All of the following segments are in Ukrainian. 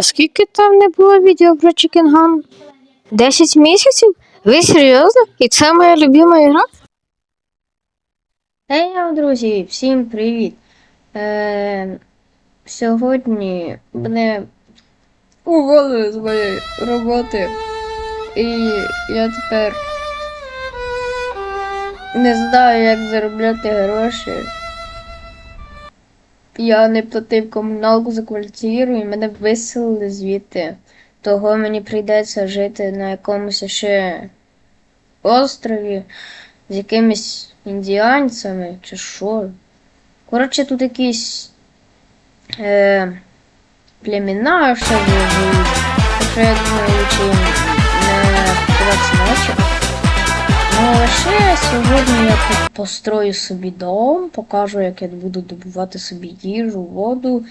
Скільки там не було відео про Чікінган? Десять місяців? Ви серйозно? І це моя любима гра? Ей, друзі, всім привіт! Е, сьогодні мене уволили з моєї роботи. І я тепер не знаю, як заробляти гроші. Я не платив комуналку за квартиру і мене виселили звідти. Того мені прийдеться жити на якомусь ще острові з якимись індіанцями чи що. Коротше, тут якісь е, племена ще живуть. Що я думаю, лучше сьогодні я построю собі дом, покажу, як я буду добувати собі їжу, воду.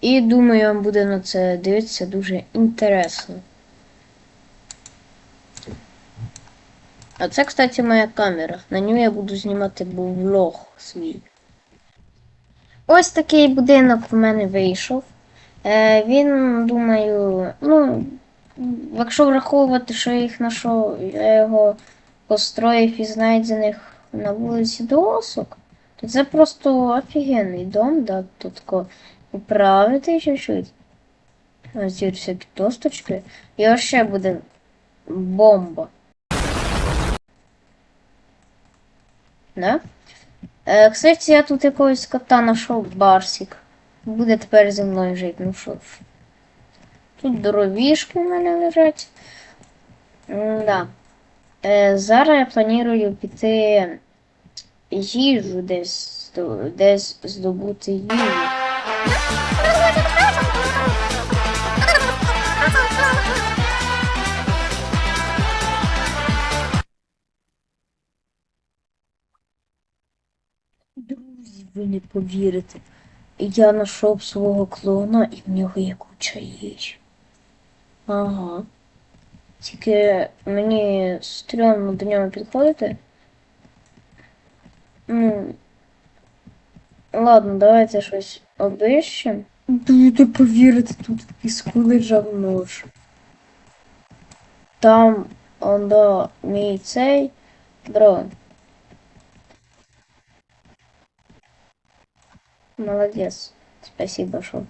І думаю, вам буде на це дивитися дуже інтересно. А це, кстати, моя камера. На нього я буду знімати влог свій. Ось такий будинок в мене вийшов. Е, він, думаю, ну, якщо враховувати, що їх знайшов, я його построїв із знайдених на вулиці досок, то це просто офігенний дом, да, тут управити чуть-чуть. Ось ці всякі досточки. І ще буде бомба. Да? Е, кстати, я тут якогось кота знайшов Барсик. Буде тепер зі мною жити. Ну що ж. Тут дровішки в мене лежать. М-да. Е, зараз я планую піти їжу десь, десь здобути їжу. Друзі, ви не повірите. Я знайшов свого клоуна і в нього є куча їжі. Ага. Тільки мені стрьомно до нього підходити. Ну. Ладно, давайте щось обищемо. Будете повірити, тут піску лежав нож. Там, он да, мій цей дрон. Молодець. Спасибо, що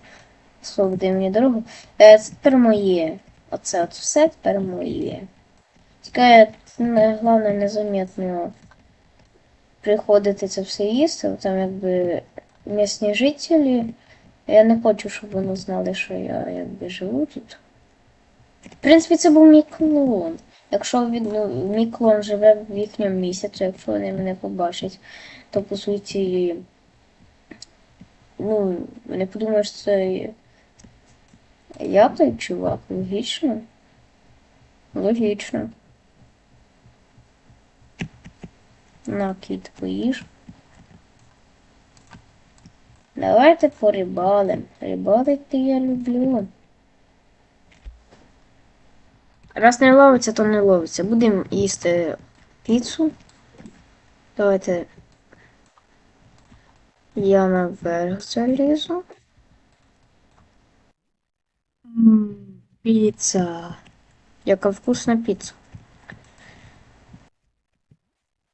свободив мені дорогу. Це тепер моє. Оце от все тепер моє. Тільки не- головне незаметно приходити це все їсти, там якби місні жителі. Я не хочу, щоб вони знали, що я якби живу тут. В принципі, це був мій клон. Якщо він, ну, мій клон живе в їхньому місяці, якщо вони мене побачать, то по суті. Ну, не подумаєш, це я той чувак, логічно. Логічно. На, кіт, поїж. Давайте порибалим. Рибалити я люблю. Раз не ловиться, то не ловиться. Будемо їсти піцу. Давайте я наверх залізу. Піца. Яка вкусна піца.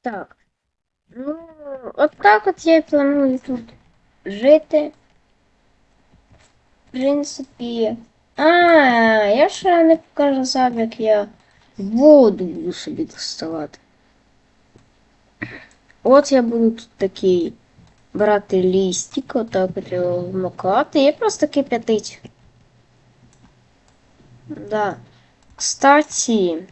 Так. Ну, от так от я і планую тут жити. В принципі. А, я ще не показав, як я воду буду собі доставати. От я буду тут такий брати лістик, отак от його вмокати і просто кип'ятить. Да. Кстати,